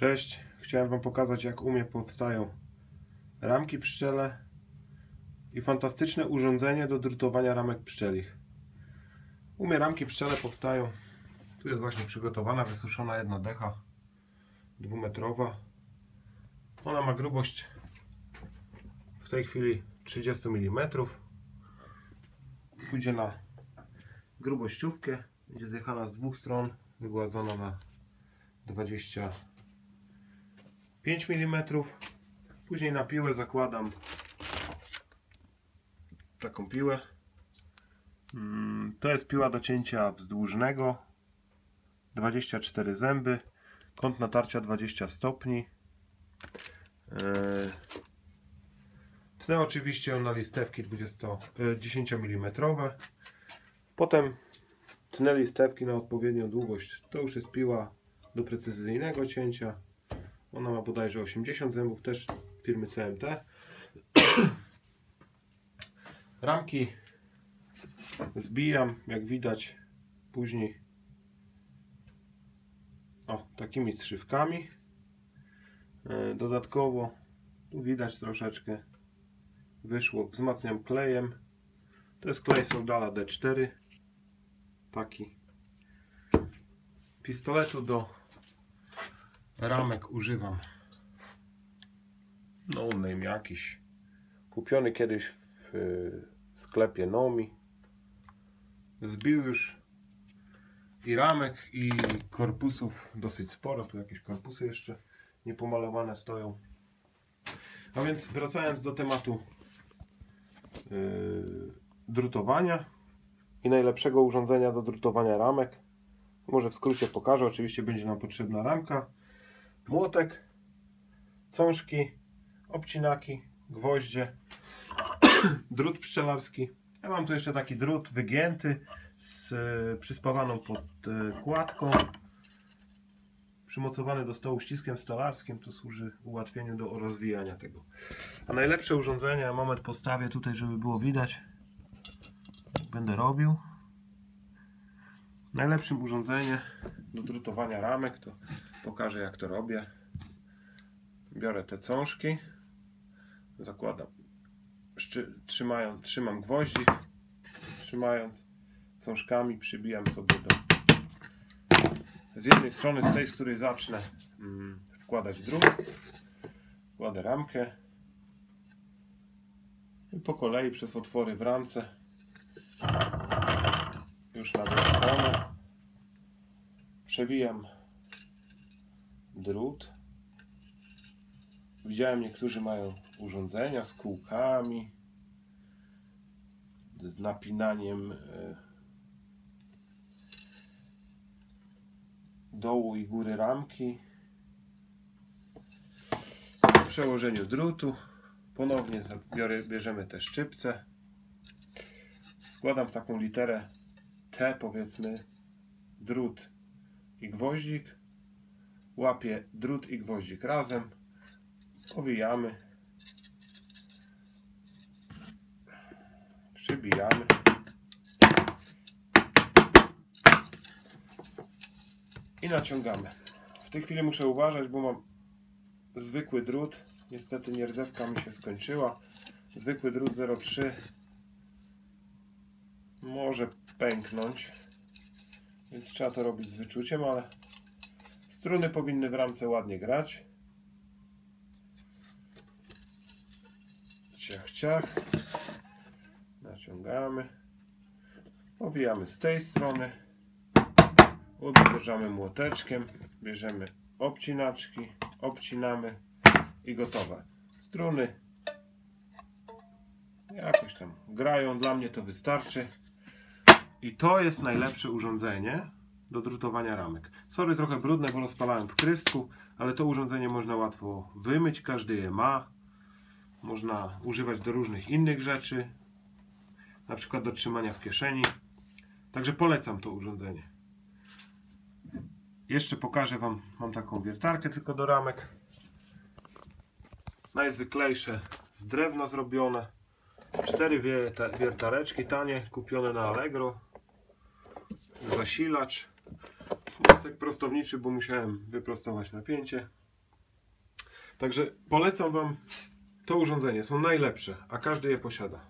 Cześć, chciałem Wam pokazać jak u mnie powstają ramki pszczele i fantastyczne urządzenie do drutowania ramek pszczelich. U mnie ramki pszczele powstają, tu jest właśnie przygotowana, wysuszona jedna decha dwumetrowa. Ona ma grubość w tej chwili 30 mm. Pójdzie na grubościówkę, będzie zjechana z dwóch stron, wygładzona na 20 5 mm. Później na piłę zakładam taką piłę. Mm, To jest piła do cięcia wzdłużnego. 24 zęby. Kąt natarcia 20 stopni. Eee, Tnę oczywiście na listewki 20, e, 10 mm. Potem tnę listewki na odpowiednią długość. To już jest piła do precyzyjnego cięcia. Ona ma bodajże 80 zębów, też firmy CMT. Ramki zbijam, jak widać, później o, takimi strzywkami. E, Dodatkowo, tu widać troszeczkę, wyszło, wzmacniam klejem. To jest klej Soldala D4. Taki. Pistoletu do ramek używam. No name jakiś. Kupiony kiedyś w y, sklepie Nomi zbił już i ramek i korpusów. Dosyć sporo tu jakieś korpusy jeszcze niepomalowane stoją. A więc wracając do tematu yy, drutowania i najlepszego urządzenia do drutowania ramek. Może w skrócie pokażę. Oczywiście będzie nam potrzebna ramka młotek, cążki, obcinaki, gwoździe, drut pszczelarski. Ja mam tu jeszcze taki drut wygięty z e, przyspawaną pod e, kładką, przymocowany do stołu ściskiem stolarskim. To służy ułatwieniu do rozwijania tego. A najlepsze urządzenie, moment postawię tutaj, żeby było widać. Będę robił. Najlepszym urządzeniem do drutowania ramek to pokażę jak to robię. Biorę te cążki, zakładam, trzymam gwoździk, trzymając cążkami przybijam sobie do z jednej strony, z tej, z której zacznę mm, wkładać drut, kładę ramkę. I po kolei przez otwory w ramce. Już nawrócone. Przewijam drut. Widziałem, niektórzy mają urządzenia z kółkami, z napinaniem e, dołu i góry ramki. Po przełożeniu drutu ponownie biorę, bierzemy te szczypce. Składam w taką literę T, powiedzmy, drut i gwoździk łapię drut i gwoździk razem, owijamy, przybijamy. I naciągamy. W tej chwili muszę uważać, bo mam zwykły drut. Niestety nierdzewka mi się skończyła. Zwykły drut 03 może pęknąć, więc trzeba to robić z wyczuciem, ale Struny powinny w ramce ładnie grać. Ciach, ciach. Naciągamy. Owijamy z tej strony. Odbierzamy młoteczkiem. Bierzemy obcinaczki. Obcinamy i gotowe. Struny jakoś tam grają. Dla mnie to wystarczy. I to jest najlepsze urządzenie do drutowania ramek. Sorry, trochę brudne, bo rozpalałem w krystku, ale to urządzenie można łatwo wymyć, każdy je ma. Można używać do różnych innych rzeczy, na przykład do trzymania w kieszeni. Także polecam to urządzenie. Jeszcze pokażę Wam, mam taką wiertarkę tylko do ramek. Najzwyklejsze z drewna zrobione. Cztery wiertareczki tanie, kupione na Allegro. Zasilacz piastek tak prostowniczy, bo musiałem wyprostować napięcie. Także polecam Wam to urządzenie. Są najlepsze, a każdy je posiada.